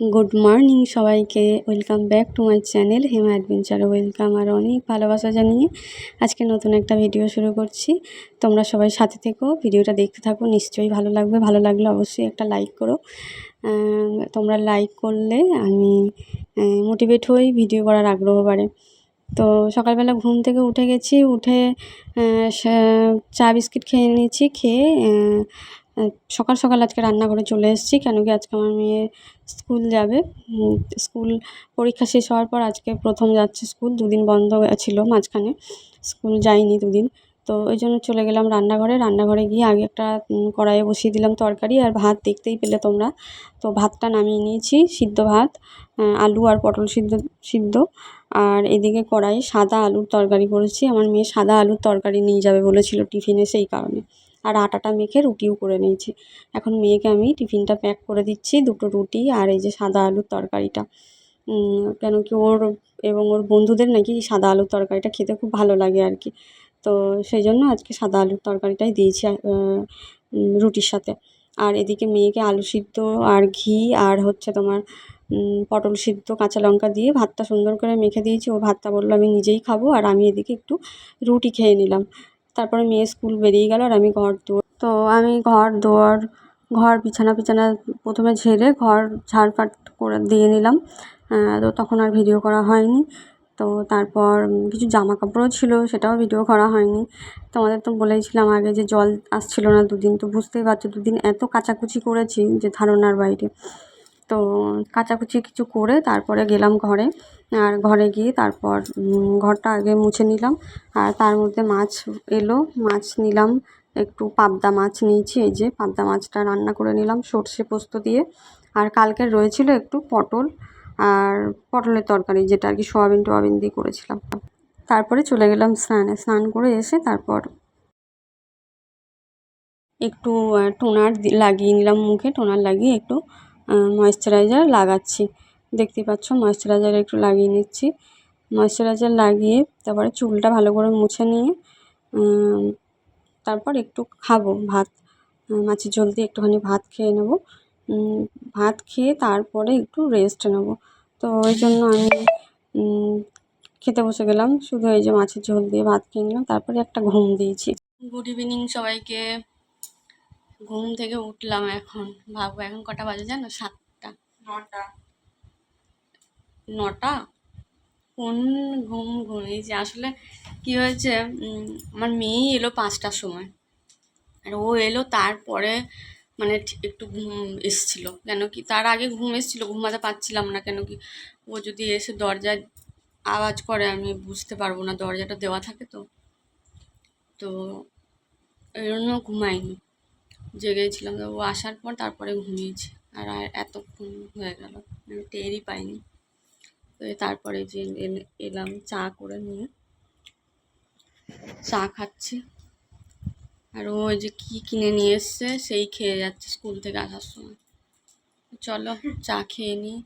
Good morning সবাইকে welcome back to my channel Hema adventure welcome আর অনেক ভালোবাসা জানিয়ে আজকে নতুন একটা ভিডিও শুরু করছি। তোমরা সবাই সাথে থেকো ভিডিওটা দেখতে থাকো, নিশ্চয়ই ভালো লাগবে। ভালো লাগলে অবশ্যই একটা লাইক করো। তোমরা লাইক করলে আমি মোটিভেট হই ভিডিও করার আগ্রহ বাড়ে। তো সকালবেলা ঘুম থেকে উঠে গেছি, উঠে চা বিস্কিট খেয়ে নিয়েছি, খেয়ে সকাল সকাল আজকে রান্নাঘরে চলে এসেছি, কেন কি আজকে আমার মেয়ে স্কুল যাবে। স্কুল পরীক্ষা শেষ হওয়ার পর আজকে প্রথম যাচ্ছে স্কুল, দুদিন বন্ধ ছিল মাঝখানে, স্কুল যায়নি দুদিন। তো ওই জন্য চলে গেলাম রান্নাঘরে রান্নাঘরে গিয়ে আগে একটা কড়াইয়ে বসিয়ে দিলাম তরকারি আর ভাত দেখতেই পেলে তোমরা। তো ভাতটা নামিয়ে নিয়েছি, সিদ্ধ ভাত আলু আর পটল সিদ্ধ সিদ্ধ। আর এদিকে কড়াইয়ে সাদা আলুর তরকারি করেছি, আমার মেয়ে সাদা আলুর তরকারি নিয়ে যাবে বলেছিল টিফিনে সেই কারণে। আর আটাটা মেখে রুটিও করে নিয়েছি। এখন মেয়েকে আমি টিফিনটা প্যাক করে দিচ্ছি, দুটো রুটি আর এই যে সাদা আলুর তরকারিটা। কেন কি ওর এবং ওর বন্ধুদের নাকি সাদা আলুর তরকারিটা খেতে খুব ভালো লাগে আর কি। তো সেই জন্য আজকে সাদা আলুর তরকারিটাই দিয়েছি রুটির সাথে। আর এদিকে মেয়েকে আলু সিদ্ধ আর ঘি আর হচ্ছে তোমার পটল সিদ্ধ কাঁচা লঙ্কা দিয়ে ভাতটা সুন্দর করে মেখে দিয়েছি। ও ভাতটা বলল, আমি নিজেই খাব আর আমি এদিকে একটু রুটি খেয়ে নিলাম। তারপরে মেয়ে স্কুল বেরিয়ে গেল আর আমি ঘর দুয়ার তো আমি ঘর দুয়ার ঘর বিছানা পিছানা প্রথমে ঝেড়ে ঘর ঝাড়পাট করে দিয়ে নিলাম। তো তখন আর ভিডিও করা হয়নি। তো তারপর কিছু জামা কাপড়ও ছিল, সেটাও ভিডিও করা হয়নি। তোমাদের তো বলেইছিলাম আগে যে জল আসছিল না দুদিন, তো বুঝতেই পারছ দুদিন এত কাচাকুচি করেছি যে ধারণার বাইরে। তো কাচাকুচি কিছু করে তারপরে গেলাম ঘরে। আর ঘরে গিয়ে তারপর ঘরটা আগে মুছে নিলাম। আর তার মধ্যে মাছ এলো, মাছ নিলাম। একটু পাবদা মাছ নিয়েছি, এই যে পাবদা মাছটা রান্না করে নিলাম সর্ষে পোস্ত দিয়ে। আর কালকের রয়েছিল একটু পটল আর পটলের তরকারি, যেটা আর কি সোয়াবিন টোয়াবিন দিয়ে করেছিলাম। তারপরে চলে গেলাম স্নানে। স্নান করে এসে তারপর একটু টোনার লাগিয়ে নিলাম মুখে। টোনার লাগিয়ে একটু ময়েশ্চারাইজার লাগাচ্ছি। দেখতেই পাচ্ছ ময়েশ্চারাইজার একটু লাগিয়ে নিচ্ছি। ময়েশ্চারাইজার লাগিয়ে তারপরে চুলটা ভালো করে মুছে নিয়ে তারপর একটু খাব ভাত। মাছের ঝোল দিয়ে একটুখানি ভাত খেয়ে নেব। ভাত খেয়ে তারপরে একটু রেস্ট নেব। তো ওই জন্য আমি খেতে বসে গেলাম। শুধু এই যে মাছের ঝোল দিয়ে ভাত খেয়ে নিলাম। তারপরে একটা ঘুম দিয়েছি। গুড ইভিনিং সবাইকে। ঘুম থেকে উঠলাম এখন। ভাবো এখন কটা বাজে জানো? সাতটা। নটা। নটা? কোন ঘুম ঘুমিয়েছি আসলে কি হয়েছে আমার মেয়েই এলো পাঁচটার সময়। আর ও এলো তারপরে মানে একটু ঘুম এসছিল। কেন কি তার আগে ঘুম এসছিল ঘুমাতে পারছিলাম না। কেন কি ও যদি এসে দরজায় আওয়াজ করে আমি বুঝতে পারব না। দরজাটা দেওয়া থাকে তো। তো এই জন্য ঘুমাইনি। জেগেছিলাম ও আসার পর তারপরে ঘুমিয়েছি। আর আর এতক্ষণ হয়ে গেল। আমি টেরই পাইনি। তো তারপরে যে এল- এলাম চা করে নিয়ে। চা খাচ্ছি। আর ও ওই যে কী কিনে নিয়ে এসছে, সেই খেয়ে যাচ্ছে স্কুল থেকে আসার সময়। চলো চা খেয়ে নিই।